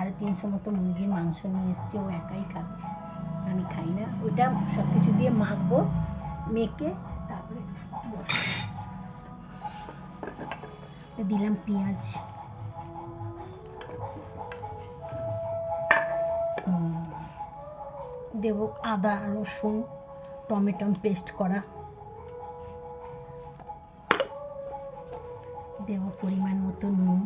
সাড়ে তিনশো মতো মুরগির মাংস নিয়ে এসছে, ও একাই খাবে। আমি খাই না, ওইটা সব কিছু দিয়ে মাখবো, মেখে তারপরে দিলাম পেঁয়াজ। দেব আদা, রসুন, টমেটো পেস্ট করা। দেব পরিমাণ মতো নুন।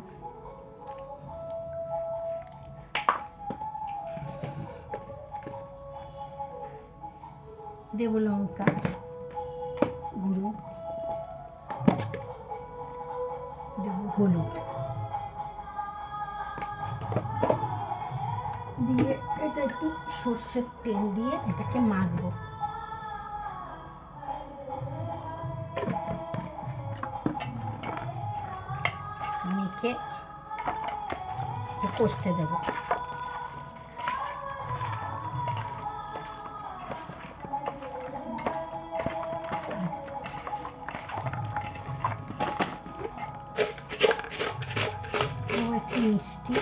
দেব লঙ্কা গুঁড়ো, দেব হলুদ। দিয়ে এটা একটু সর্ষের তেল দিয়ে এটাকে মাখবো। মেখে কষতে দেবো। মিষ্টি।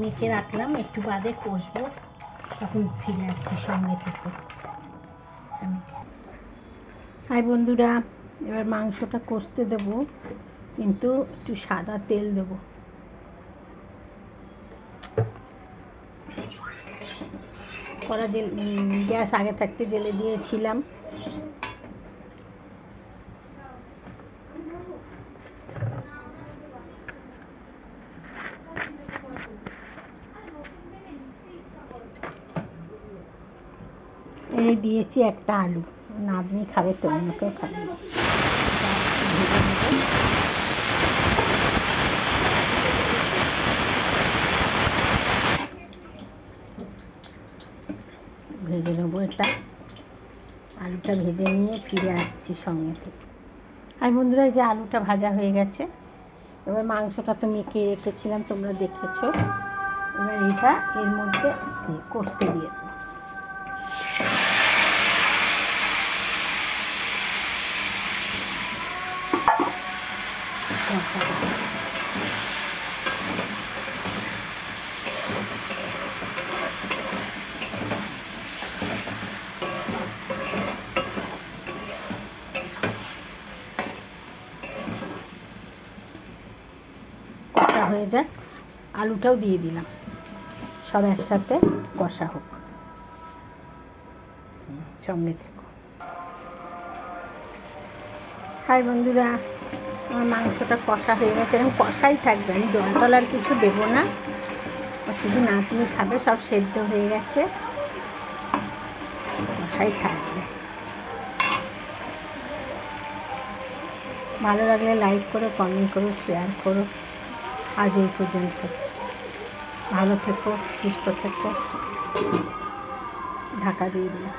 মেখে রাখলাম, একটু বাদে কষবো, তখন ফিরে আসছি সঙ্গে থেকে। হাই বন্ধুরা, এবার মাংসটা কষতে দেব, কিন্তু একটু সাদা তেল দেব। জেল গ্যাস আগে থাকতে জেলে দিয়েছিলাম। এই দিয়েছি একটা আলু। নাতনি খাবে তো অন্যকেও খাবে না। ভেজে নেব। ভেজে নেব এটা। আলুটা ভেজে নিয়ে ফিরে আসছি সঙ্গে থেকে। আর বন্ধুরা যে আলুটা ভাজা হয়ে গেছে, এবার মাংসটা তো মেখে রেখেছিলাম, তোমরা দেখেছ। এবার এটা এর মধ্যে কষতে দিয়ে দেবো। হয়ে যাক। আলুটাও দিয়ে দিলাম। সব একসাথে কষা হোক। সঙ্গে থেকো। হাই বন্ধুরা, আমার মাংসটা কষা হয়ে গেছে। এরকম কষাই থাকবে আমি জল আর কিছু দেবো না। শুধু নাতনি খাবে, সব সেদ্ধ হয়ে গেছে। কষাই থাকবে। ভালো লাগলে লাইক করো কমেন্ট করো শেয়ার করো। আজ এই পর্যন্ত। ভালো থেকো সুস্থ থেকো। ঢাকা দিয়ে দিলাম।